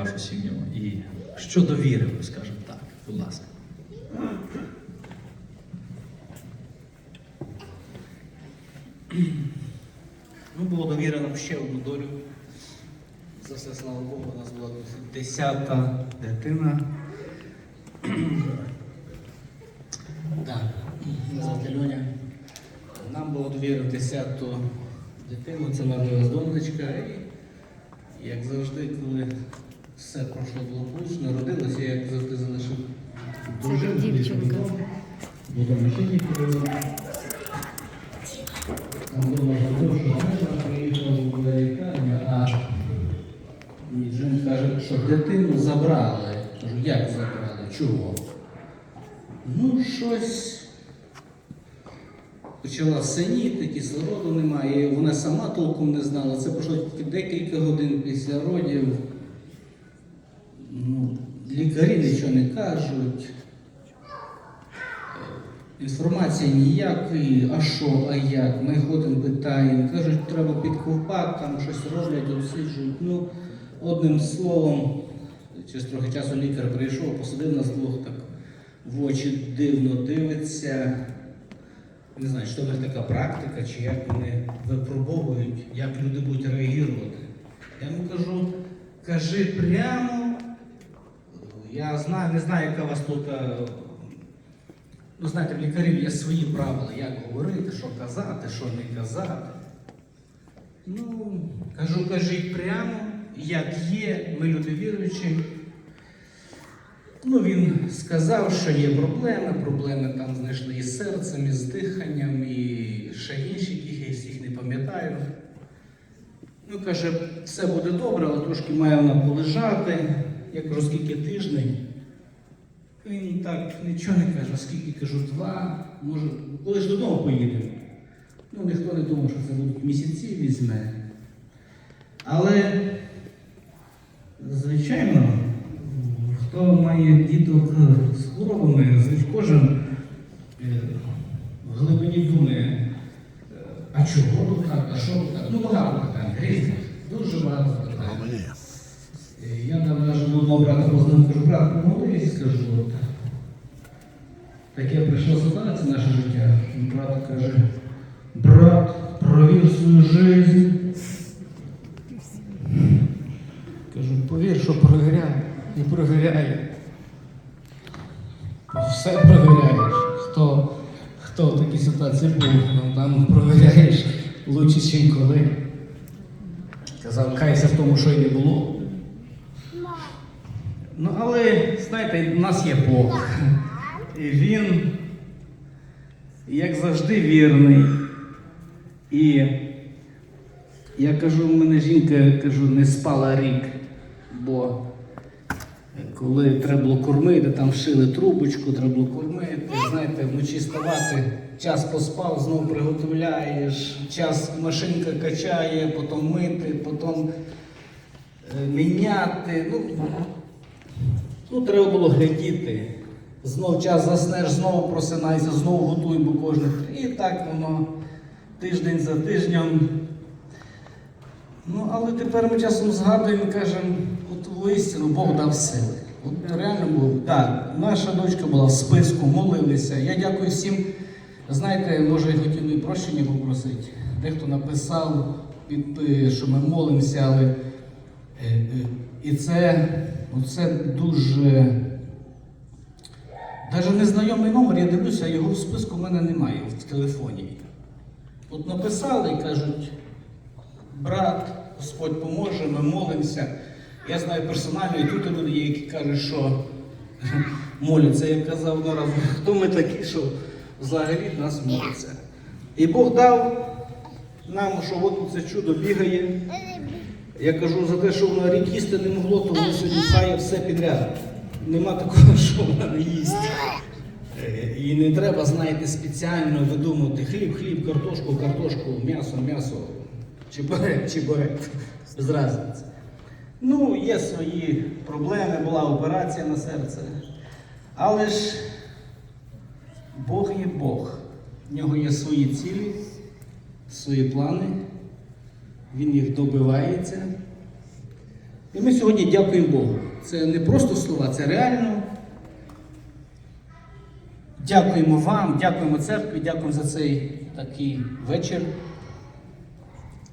вашу сім'ю і щодо віри, скажімо так, будь ласка. Ну, було довірено ще одну долю. За все, слава Богу, у нас була десята дитина. Звати Льоня. Нам було довірено десяту дитину, це народилась донечка. І як завжди, коли все пройшло благополучно, народилася, я як завжди залишив Це дівчинка. Буду машині подивитися. Там було що можна, приїхала в лікарню, а і Джим каже, що дитину забрали. Кажу, як забрали? Чого? Ну, щось почала синіти, кислороду немає, вона сама толком не знала. Це пройшло тільки декілька годин після родів. Лікарі нічого не кажуть. Інформації ніякої, а що, а як? Ми ходимо, питаємо, кажуть, треба під ковпак, там щось роблять, обсиджують. Ну, одним словом, через трохи часу лікар прийшов, посадив нас двох так в очі дивно дивиться. Не знаю, що це така практика, чи як вони випробовують, як люди будуть реагувати. Я йому кажу, кажи прямо, я знаю, не знаю, яка у вас тут. е, Ну, знаєте, в лікарів є свої правила, як говорити, що казати, що не казати. Ну, кажу, кажіть прямо, як є, ми люди віруючі. Ну, він сказав, що є проблеми, проблеми там знайшли з серцем, і з диханням, і ще інші, яких я всіх не пам'ятаю. Ну, каже, все буде добре, але трошки має вона полежати. Я кажу, скільки тиждень. Він так нічого не каже, скільки кажу, два, може, коли ж додому поїдемо. Ну, ніхто не думав, що це будуть місяці візьме. Але, звичайно, хто має діток з хворобами, кожен е, в глибині думає, е, а чого так, а що так? Ну, багато питань, різних, дуже багато питань. Е, Я там навіть до одного брата познав, кажу, брат, помолись, скажу. Таке прийшло ситуація наше життя. Брат каже, брат, провір свою жизнь. Кажу, повір, що провіряє і провіряє. Все провіряєш. Хто, хто в такій ситуації був, ну, там провіряєш лучше, ніж коли. Казав, кайся в тому, що й не було. Ну, але, знаєте, у нас є Бог. І він, як завжди, вірний. І я кажу, в мене жінка кажу, не спала рік, бо коли треба було кормити, там вшили трубочку, треба було кормити, знаєте, вночі вставати, час поспав, знову приготовляєш, час машинка качає, потім мити, потім е, міняти. Ну, Ну, треба було глядіти. Знов час заснеш, знову просинайся, знову готуй, бо кожне. І так воно тиждень за тижнем. Ну, але тепер ми часом згадуємо і кажемо, от воістину Бог дав сили. От реально було. Так, наша дочка була в списку, молилися. Я дякую всім. Знаєте, може, я хотів і прощення попросити. Дехто написав, е, що ми молимося, але е, е, і це, це дуже. Навіть незнайомий номер, я дивлюся, його в списку в мене немає в телефоні. От написали і кажуть, брат, Господь поможе, ми молимося. Я знаю персонально, і тут люди є, які кажуть, що моляться. Я казав одного хто ми такі, що взагалі нас моляться. І Бог дав нам, що от це чудо бігає. Я кажу за те, що вона рік їсти не могло, то воно сьогодні хає все підряд. Нема такого, що вона не їсть. Е, І не треба, знаєте, спеціально видумувати хліб, хліб, картошку, картошку, м'ясо, м'ясо, чебурек, чебурек, без разниці. Ну, є свої проблеми, була операція на серце. Але ж Бог є Бог. В нього є свої цілі, свої плани. Він їх добивається. І ми сьогодні дякуємо Богу. Це не просто слова, це реально. Дякуємо вам, дякуємо церкві, дякуємо за цей такий вечір.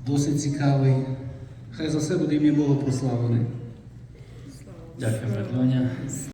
Досить цікавий. Хай за все буде ім'я Бога прославлене. Дякую, Льоня.